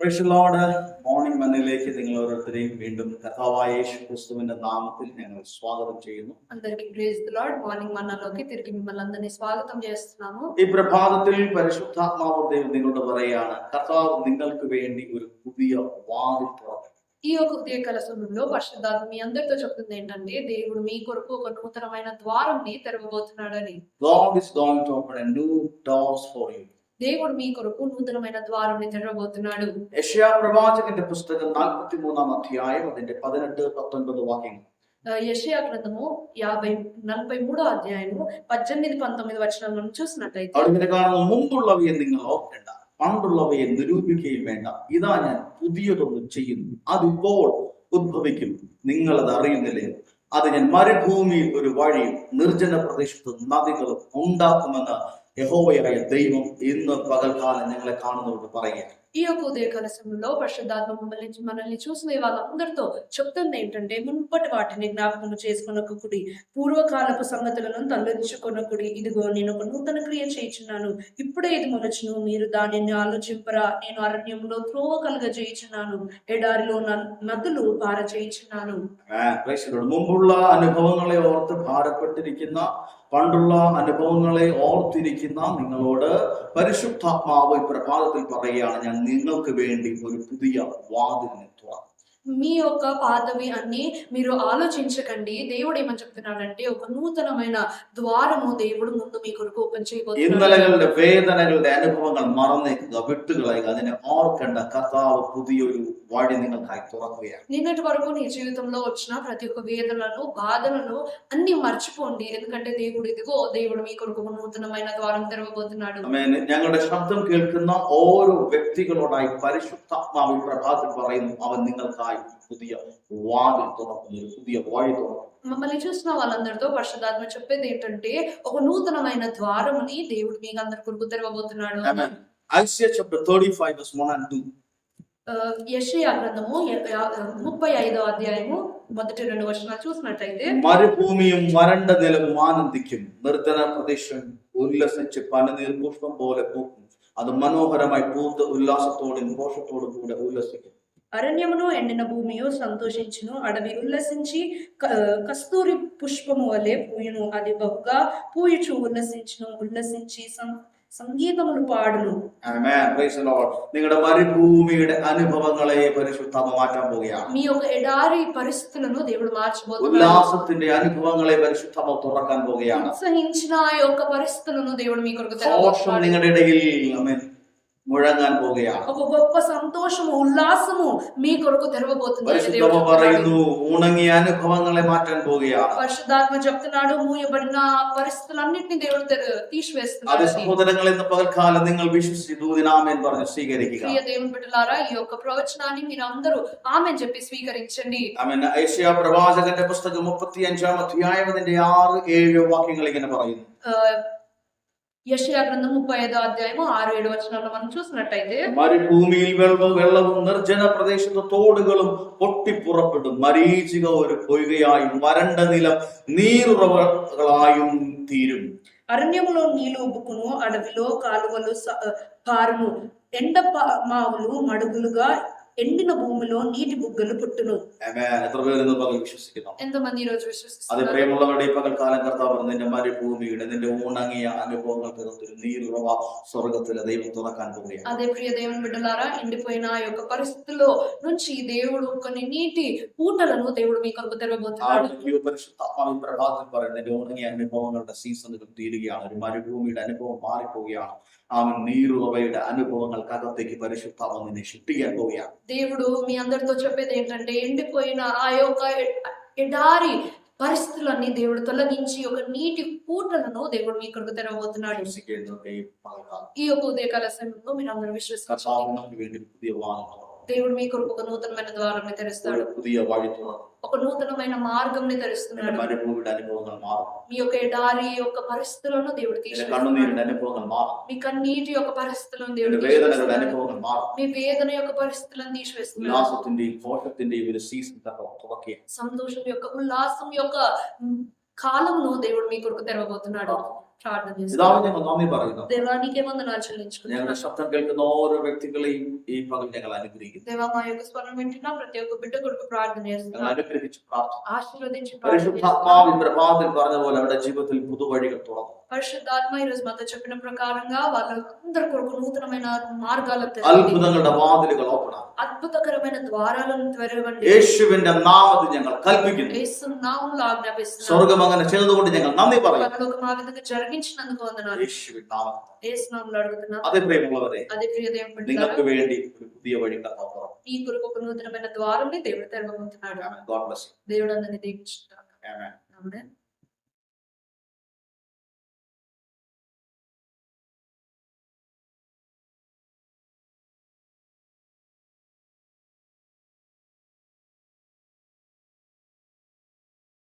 പ്രേക്ഷലോട് morning മണ്ണിലേക്ക് നിങ്ങൾ ഓരോരുത്തരെയും വീണ്ടും കഥാവായ യേശു ക്രിസ്തുവിന്റെ നാമത്തിൽ ഞങ്ങൾ സ്വാഗതം ചെയ്യുന്നു అందరికి ప్రేజ్ ది లార్డ్ మార్నింగ్ మన్నాలోకి తిరిగి మిమ్మల్ని అందరినీ స్వాగతం చేస్తున్నాము ഈ പ്രഭാതത്തിൽ പരിശുദ്ധാത്മാവ് ദൈവം നിങ്ങളോട് പറയാണ് കർത്താവ് നിങ്ങൾക്ക് വേണ്ടി ഒരു പുതിയ വാതിൽ തുറക്കും ఈ యొక్క ఉదయకాల సమయంలో పరిశుద్ధాత్మ మీ అందరితో చెప్తుంది ఏంటంటే దేవుడు మీ కొరకు ఒక నూతనమైన ద్వారంని తెరవబోతున్నాడని God is going to open a new doors for you. దేవుడు మీ కొరకు నూతనమైన ద్వారంని తెరవబోతున్నాడు യശയാ പ്രവാചകന്റെ പുസ്തകം നാൽപ്പത്തി മൂന്നാം അധ്യായം അതിന്റെ പതിനെട്ട് പത്തൊൻപത് വാക്യങ്ങൾ ఆ, యెషయా గ్రంథము యాభై నలభై మూడో అధ్యాయము పద్దెనిమిది పంతొమ్మిది వచనాలను మనం చూసినట్లయితే അവിടെ ഇങ്ങനെ കാണുന്ന മുമ്പുള്ളവയെ നിങ്ങൾ ഓർക്കേണ്ട പണ്ടുള്ളവയെ നിരൂപിക്കുകയും വേണ്ട ഇതാ ഞാൻ പുതിയതൊന്നും ചെയ്യുന്നു അതിപ്പോൾ ഉദ്ഭവിക്കും നിങ്ങൾ അത് അറിയുന്നില്ലേ അത് ഞാൻ മരുഭൂമിയിൽ ഒരു വഴിയും നിർജ്ജന പ്രദേശത്ത് നദികളും ഉണ്ടാക്കുമെന്ന് യഹോവയായ ദൈവം ഇന്ന് പകൽക്കാലം ഞങ്ങളെ കാണുന്നവരോട് പറയുക ఈ యొక్క ఉదయకాల సమయంలో పరిశుద్ధాత్మ మమ్మల్ని మనల్ని చూసిన వాళ్ళందరితో చెప్తుంది ఏంటంటే మునుపటి వాటిని జ్ఞాపకం చేసుకొనకుడి పూర్వకాలపు సంగతులను తొలగించుకొనకుడి ఇదిగో నేను ఒక నూతన క్రియ చేయించున్నాను ఇప్పుడే ఇది మొలచును మీరు దానిని ఆలోచింపరా నేను అరణ్యంలో త్రోవ కలుగ చేయించున్నాను ఎడారిలో న- నదులు పార చేయించున్నాను പ്രേക്ഷകരോട് മുമ്പുള്ള അനുഭവങ്ങളെ ഓർത്ത് ഭാരപ്പെട്ടിരിക്കുന്ന പണ്ടുള്ള അനുഭവങ്ങളെ ഓർത്തിരിക്കുന്ന നിങ്ങളോട് പരിശുദ്ധാത്മാവ് ഈ പ്രഭാതത്തിൽ പറയുകയാണ് ഞാൻ നിങ്ങൾക്ക് വേണ്ടി ഒരു പുതിയ വാതിലിനെ തുറക്കും. మీ యొక్క పాతవి అన్ని మీరు ఆలోచించకండి దేవుడు ఏమని చెప్తున్నాడంటే ఒక నూతనమైన ద్వారము దేవుడు ముందు మీ కొరకు ఓపెన్ చేయబోతున్నాడు ഇന്നലകളുടെ വേദനകളുടെ അനുഭവങ്ങൾ മറന്നേക്കുക വിട്ടുകളയുക അതിനെ ഓർക്കേണ്ട കർത്താവ് പുതിയൊരു വഴി നിങ്ങൾക്കായി തുറക്കുകയാണ് నిన్నటి వరకు నీ జీవితంలో వచ్చిన ప్రతి ఒక్క వేదనలను బాధలను అన్ని మర్చిపోండి ఎందుకంటే దేవుడు ఇదిగో దేవుడు మీ కొరకు ఒక నూతనమైన ద్వారం తెరవబోతున్నాడు ആമേൻ. ഞങ്ങളുടെ ശബ്ദം കേൾക്കുന്ന ഓരോ വ്യക്തികളോടായി പരിശുദ്ധാത്മാവ് ഈ പ്രഭാതത്തിൽ പറയുന്നു അവൻ നിങ്ങൾക്കായി പുതിയ വാതിൽ തുറക്കുന്നു ഒരു പുതിയ വഴി തുറക്കും మమ్మల్ని చూసిన వాళ్ళందరితో పరిశుద్ధాత్మ చెప్పేది ఏంటంటే ఒక నూతనమైన ద్వారముని దేవుడు మీకు అందరి కొరకు తెరవబోతున్నాడు Amen. Isaiah chapter 35 verse 1 and 2. ఆ, యెషయా గ్రంథము య- యా- ముప్పై ఐదో అధ్యాయము మొదటి రెండు వర్షాలు చూసినట్లయితే മരുഭൂമിയും വരണ്ട നിലവും ആനന്ദിക്കും നിർജ്ജന പ്രദേശം ഉല്ലസിച്ച് പനനീർ പുഷ്പം പോലെ പൂക്കും അത് മനോഹരമായി പൂത്ത് ഉല്ലാസത്തോടും ഘോഷത്തോടും കൂടെ ഉല്ലസിക്കും అరణ్యమును ఎండిన భూమియు సంతోషించును అడవి ఉల్లసించి క- కస్తూరి పుష్పము వలె పూయును అది బహుగా పూయుచు ఉల్లసించును ఉల్లసించి సం- సంగీతములు పాడును Amen. Praise the Lord. നിങ്ങളുടെ മരുഭൂമിയുടെ അനുഭവങ്ങളെ പരിശുദ്ധാത്മ മാറ്റാൻ പോവുകയാണ് మీ యొక్క ఎడారి పరిస్థితులను దేవుడు మార్చబోతున్నాడు ഉല്ലാസത്തിന്റെ അനുഭവങ്ങളെ പരിശുദ്ധാത്മ തുറക്കാൻ പോവുകയാണ് ఉత్సహించిన ఆ యొక్క పరిస్థితులను దేవుడు మీ కొరకు ഘോഷം తెరవబోతున్నాడు. നിങ്ങളുടെ ഇടയിൽ ആമേൻ മുഴങ്ങാൻ പോവുകയാണ് ఒక గొప్ప సంతోషము ఉల్లాసము మీ కొరకు తెరవబోతుంది అని దేవుడు പരിശുദ്ധമ చెప్తున్నాడు. പറയുന്നു ഉണങ്ങിയ അനുഭവങ്ങളെ മാറ്റാൻ പോവുകയാണ് పరిశుద్ధాత్మ చెప్తున్నాడు మూయబడిన ఆ పరిస్థితులన్నింటినీ దేవుడు తెర- അത് తీసివేస్తున్నాడు സഹോദരങ്ങൾ ഇന്ന് പകൽക്കാലം നിങ്ങൾ വിശ്വസിച്ച് ദൂതിനാമേൻ പറഞ്ഞ് സ്വീകരിക്കുക ప్రియ దేవుని బిడ్డలారా ఈ యొక్క ప్రవచనాన్ని మీరు అందరూ ఆమె చెప్పి స్వీకరించండి ആമേൻ ഏഷ്യ പ്രവാചകന്റെ പുസ്തകം മുപ്പത്തി അഞ്ചാം അധ്യായം അതിന്റെ ആറ് ഏഴ് വാക്യങ്ങൾ ഇങ്ങനെ പറയുന്നു ఆ, యెషయా గ్రంథం ముప్పై ఐదో అధ్యాయము ఆరు ఏడు వచనాల్లో మనం చూసినట్టయితే മരുഭൂമിയിൽ വെള്ളവും വെള്ളവും നിർജ്ജന പ്രദേശത്ത് തോടുകളും പൊട്ടിപ്പുറപ്പെടും മരീചിക ഒരു പൊയ്കയായും വരണ്ട നിലം നീറുറവകളായും തീരും అరణ్యములో నీళ్లు ఉబ్బుకును అడవిలో కాలువలు స- పారును ఎండ ప- మావులు మడుగులుగా ఎండిన భూమిలో నీటి బుగ్గలు పుట్టును ആമേൻ. എത്ര പേര് ഇന്ന് പകൽ വിശ്വസിക്കുന്നു ఎంతమంది ఈ రోజు അത് విశ్వసిస్తున్నారు പ്രിയമുള്ളവരുടെ ഈ പകൽക്കാലം കർത്താവ് നിന്റെ മരുഭൂമിയുടെ നിന്റെ ഉണങ്ങിയ അനുഭവങ്ങൾക്കകത്തൊരു നീരുറവ സ്വർഗത്തിലെ ദൈവം തുറക്കാൻ പോവുകയാണ് అదే ప్రియ దేవుని బిడ్డలారా ఎండిపోయిన ఆ యొక్క పరిస్థితుల్లో నుంచి దేవుడు కొన్ని నీటి పూటలను దేవుడు మీ కొరకు తెరవబోతున్నాడు ആർക്കൊക്കെയോ പരിശുദ്ധാത്മാവിൻ പ്രഭാതത്തിൽ പറയുന്നത് നിന്റെ ഉണങ്ങിയ അനുഭവങ്ങളുടെ സീസണുകൾ തീരുകയാണ് ഒരു മരുഭൂമിയുടെ അനുഭവം മാറിപ്പോവുകയാണ് അവൻ നീരുറവയുടെ അനുഭവങ്ങൾക്കകത്തേക്ക് പരിശുദ്ധാത്മ നിന്നെ ശിക്ഷിക്കാൻ പോവുകയാണ് దేవుడు మీ అందరితో చెప్పేది ఏంటంటే ఎండిపోయిన ఆ యొక్క ఎ- ఎడారి పరిస్థితులన్నీ దేవుడు తొలగించి ఒక నీటి పూటలను దేవుడు మీ కొరకు తెరవబోతున్నాడు വിശ്വസിക്കുന്നവരുടെ ഈ പകൽക്കാലം ఈ యొక్క ఉదయకాల సమయంలో మీరు అందరూ విశ్వసించండి దేవుడు మీ కొరకు ఒక నూతనమైన ద్వారా తెరుస్తాడు. ఒక నూతనమైన మార్గం తెరుస్తున్నాడు. మీ యొక్క దారి యొక్క పరిస్థితులను దేవుడు మీ కన్నీటి యొక్క పరిస్థితులను దేవుడు మీ వేదన యొక్క పరిస్థితులను తీసివేస్తున్నాడు. సంతోషం యొక్క ఉల్లాసం యొక్క కాలంలో దేవుడు మీ కొరకు తెరవబోతున్నాడు. ప్రార్థన చేస్తాం പിതാവ് ഞങ്ങൾ നന്ദി പറയുന്നു దేవానికి వందనాలు చెల్లించుకుంటున్నాం ഞങ്ങളുടെ ശബ്ദം കേൾക്കുന്ന ഓരോ വ്യക്തികളെയും ഈ പകൽ ഞങ്ങൾ അനുഗ്രഹിക്കുന്നു దేవా మా యొక్క స్వరం వింటున్నా ప్రతి ఒక్క బిడ్డ కొరకు ప్రార్థన ഞങ്ങൾ చేస్తున్నాం അനുഗ്രഹിച്ച് പ്രാർത്ഥന ఆశీర్వదించి ప్రార్థన చేస్తున్నాం. പരിശുദ്ധാത്മാവിൻ പ്രഭാതത്തിൽ പറഞ്ഞ പോലെ അവരുടെ ജീവിതത്തിൽ പുതുവഴികൾ തുറന്നു పరిశుద్ధాత్మ ఈ రోజు మాతో చెప్పిన ప్రకారంగా వాళ్ళందరి కొరకు నూతనమైన మార్గాలు അത്ഭുതങ്ങളുടെ വാതിലുകൾ ഓപ്പൺ ആകും അത്ഭുതകരమైన ద్వారాలను తెరవండి യേശുവിന്റെ നാമത്തിൽ ഞങ്ങൾ കൽപ്പിക്കുന്നു యేసు నామములో ఆజ్ఞాపిస్తున్నాను സ്വർഗം അങ്ങനെ ചെയ്തതുകൊണ്ട് ഞങ്ങൾ നന്ദി പറയുന്നു పరలోకం ఆ విధంగా జరిగించినందుకు వందనాలు യേശുവിൻ നാമത്തിൽ యేసు నామములో అడుగుతున్నాను అదే ప్రేమముള്ളവരെ అదే ప్రియ దేవుని బిడ్డలారా, നിങ്ങൾക്ക് വേണ്ടി ഒരു പുതിയ വഴി കർത്താവ് തുറന്നു మీ కొరకు ఒక నూతనమైన ద్వారం దేవుడు తెరవబోతున్నాడు ఆమేన్. God bless you. దేవుడు అందరిని దీవించుతాడు Amen. ఆమేన్